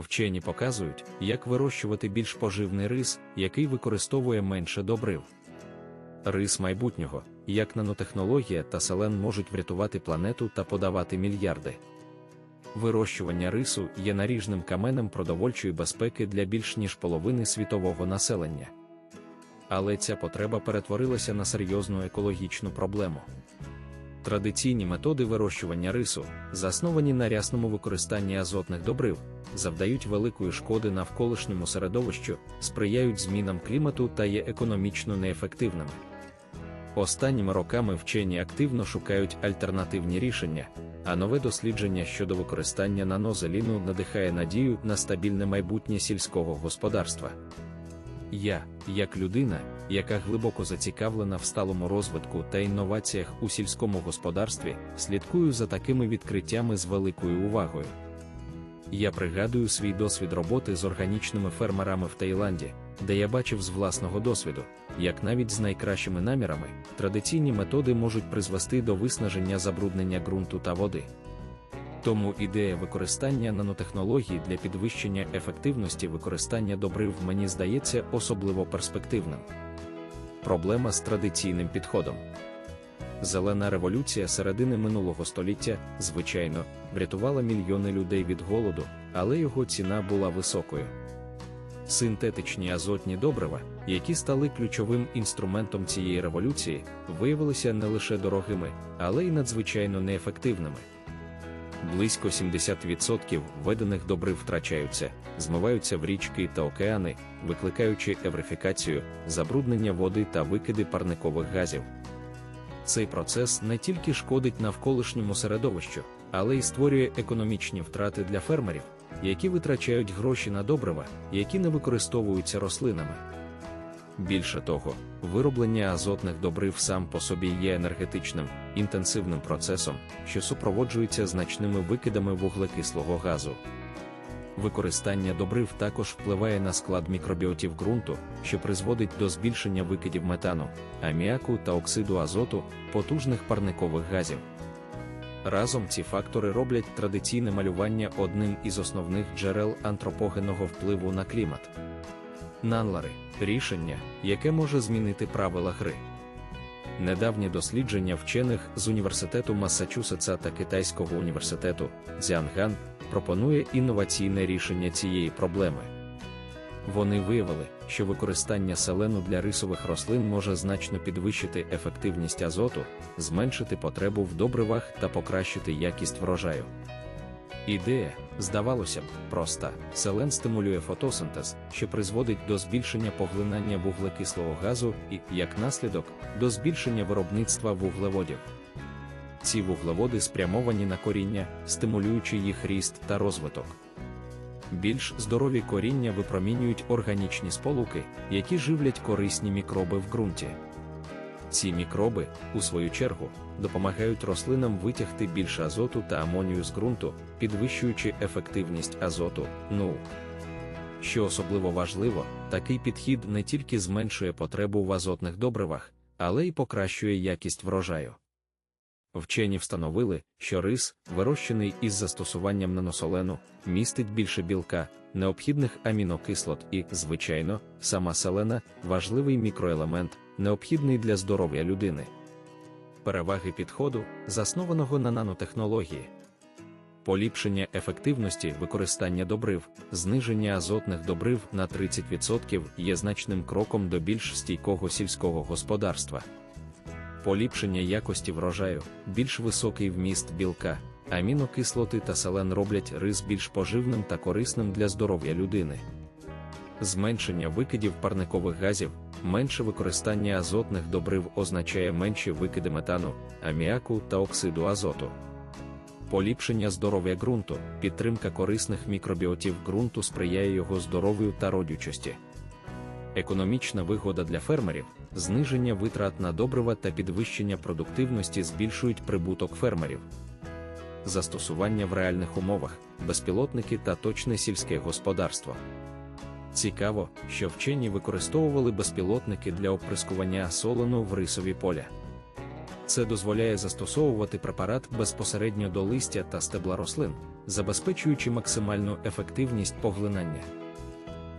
Вчені показують, як вирощувати більш поживний рис, який використовує менше добрив. Рис майбутнього, як нанотехнологія та селен можуть врятувати планету та подавати мільярди. Вирощування рису є наріжним каменем продовольчої безпеки для більш ніж половини світового населення. Але ця потреба перетворилася на серйозну екологічну проблему. Традиційні методи вирощування рису, засновані на рясному використанні азотних добрив, завдають великої шкоди навколишньому середовищу, сприяють змінам клімату та є економічно неефективними. Останніми роками вчені активно шукають альтернативні рішення, а нове дослідження щодо використання нанозеліну надихає надію на стабільне майбутнє сільського господарства. Я, як людина, яка глибоко зацікавлена в сталому розвитку та інноваціях у сільському господарстві, слідкую за такими відкриттями з великою увагою. Я пригадую свій досвід роботи з органічними фермерами в Таїланді, де я бачив з власного досвіду, як навіть з найкращими намірами традиційні методи можуть призвести до виснаження забруднення ґрунту та води. Тому ідея використання нанотехнологій для підвищення ефективності використання добрив мені здається особливо перспективним. Проблема з традиційним підходом. Зелена революція середини минулого століття, звичайно, врятувала мільйони людей від голоду, але його ціна була високою. Синтетичні азотні добрива, які стали ключовим інструментом цієї революції, виявилися не лише дорогими, але й надзвичайно неефективними. Близько 70% введених добрив втрачаються, змиваються в річки та океани, викликаючи еврифікацію, забруднення води та викиди парникових газів. Цей процес не тільки шкодить навколишньому середовищу, але й створює економічні втрати для фермерів, які витрачають гроші на добрива, які не використовуються рослинами. Більше того, вироблення азотних добрив сам по собі є енергетичним, інтенсивним процесом, що супроводжується значними викидами вуглекислого газу. Використання добрив також впливає на склад мікробіотів ґрунту, що призводить до збільшення викидів метану, аміаку та оксиду азоту, потужних парникових газів. Разом ці фактори роблять традиційне малювання одним із основних джерел антропогенного впливу на клімат. Нанлари рішення, яке може змінити правила гри. Недавнє дослідження вчених з університету Массачусетса та Китайського університету Цзянган пропонує інноваційне рішення цієї проблеми. Вони виявили, що використання селену для рисових рослин може значно підвищити ефективність азоту, зменшити потребу в добривах та покращити якість врожаю. Ідея, здавалося б, проста. Селен стимулює фотосинтез, що призводить до збільшення поглинання вуглекислого газу і, як наслідок, до збільшення виробництва вуглеводів. Ці вуглеводи спрямовані на коріння, стимулюючи їх ріст та розвиток. Більш здорові коріння випромінюють органічні сполуки, які живлять корисні мікроби в ґрунті. Ці мікроби, у свою чергу, допомагають рослинам витягти більше азоту та амонію з ґрунту, підвищуючи ефективність азоту. Ну, що особливо важливо, такий підхід не тільки зменшує потребу в азотних добривах, але й покращує якість врожаю. Вчені встановили, що рис, вирощений із застосуванням наносолену, містить більше білка, необхідних амінокислот і, звичайно, сама селена важливий мікроелемент, необхідний для здоров'я людини. Переваги підходу, заснованого на нанотехнології. Поліпшення ефективності використання добрив, зниження азотних добрив на 30% є значним кроком до більш стійкого сільського господарства. Поліпшення якості врожаю, більш високий вміст білка, амінокислоти та селен роблять рис більш поживним та корисним для здоров'я людини. Зменшення викидів парникових газів, менше використання азотних добрив означає менші викиди метану, аміаку та оксиду азоту. Поліпшення здоров'я ґрунту, підтримка корисних мікробіотів ґрунту сприяє його здоров'ю та родючості. Економічна вигода для фермерів, зниження витрат на добрива та підвищення продуктивності збільшують прибуток фермерів. Застосування в реальних умовах, безпілотники та точне сільське господарство. Цікаво, що вчені використовували безпілотники для оприскування солену в рисові поля. Це дозволяє застосовувати препарат безпосередньо до листя та стебла рослин, забезпечуючи максимальну ефективність поглинання.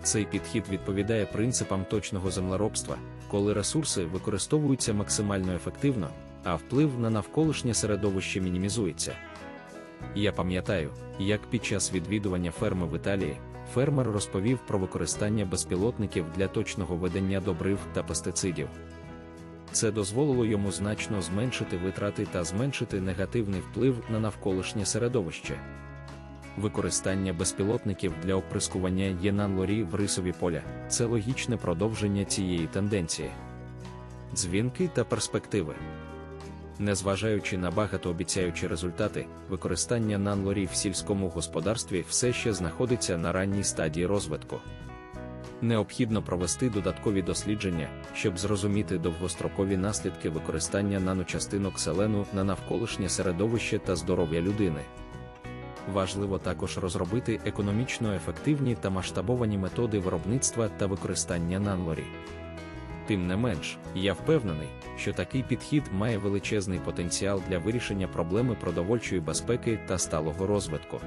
Цей підхід відповідає принципам точного землеробства, коли ресурси використовуються максимально ефективно, а вплив на навколишнє середовище мінімізується. Я пам'ятаю, як під час відвідування ферми в Італії фермер розповів про використання безпілотників для точного ведення добрив та пестицидів. Це дозволило йому значно зменшити витрати та зменшити негативний вплив на навколишнє середовище. Використання безпілотників для оприскування єнанлорі в рисові поля це логічне продовження цієї тенденції. Дзвінки та перспективи. Незважаючи на багатообіцяючі результати, використання нанлорі в сільському господарстві все ще знаходиться на ранній стадії розвитку. Необхідно провести додаткові дослідження, щоб зрозуміти довгострокові наслідки використання наночастинок селену на навколишнє середовище та здоров'я людини. Важливо також розробити економічно ефективні та масштабовані методи виробництва та використання нанлорі. Тим не менш, я впевнений, що такий підхід має величезний потенціал для вирішення проблеми продовольчої безпеки та сталого розвитку.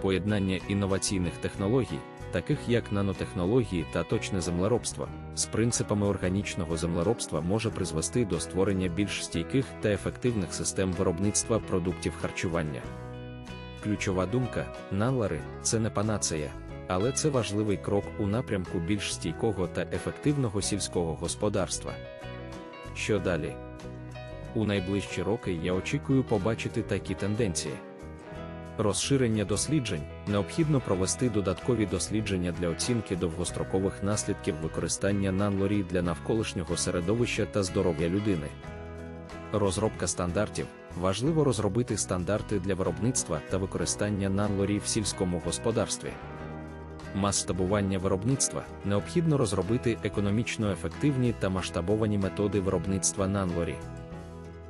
Поєднання інноваційних технологій, таких як нанотехнології та точне землеробство, з принципами органічного землеробства може призвести до створення більш стійких та ефективних систем виробництва продуктів харчування. Ключова думка нанлари це не панацея, але це важливий крок у напрямку більш стійкого та ефективного сільського господарства. Що далі? У найближчі роки я очікую побачити такі тенденції. Розширення досліджень необхідно провести додаткові дослідження для оцінки довгострокових наслідків використання нанлорі для навколишнього середовища та здоров'я людини. Розробка стандартів важливо розробити стандарти для виробництва та використання нанлорі в сільському господарстві. Масштабування виробництва необхідно розробити економічно ефективні та масштабовані методи виробництва нанлорі.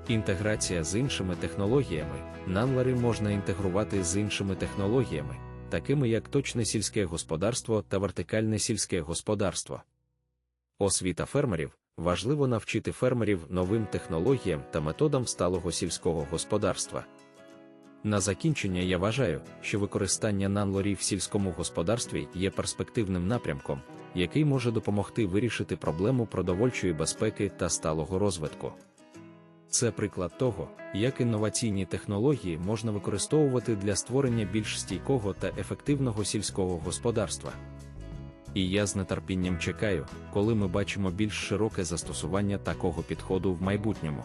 Інтеграція з іншими технологіями нанлари можна інтегрувати з іншими технологіями, такими як точне сільське господарство та вертикальне сільське господарство. Освіта фермерів важливо навчити фермерів новим технологіям та методам сталого сільського господарства. На закінчення я вважаю, що використання нанлорі в сільському господарстві є перспективним напрямком, який може допомогти вирішити проблему продовольчої безпеки та сталого розвитку. Це приклад того, як інноваційні технології можна використовувати для створення більш стійкого та ефективного сільського господарства. І я з нетерпінням чекаю, коли ми бачимо більш широке застосування такого підходу в майбутньому.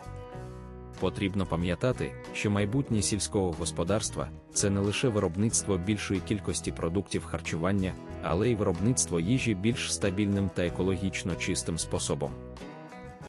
Потрібно пам'ятати, що майбутнє сільського господарства це не лише виробництво більшої кількості продуктів харчування, але й виробництво їжі більш стабільним та екологічно чистим способом.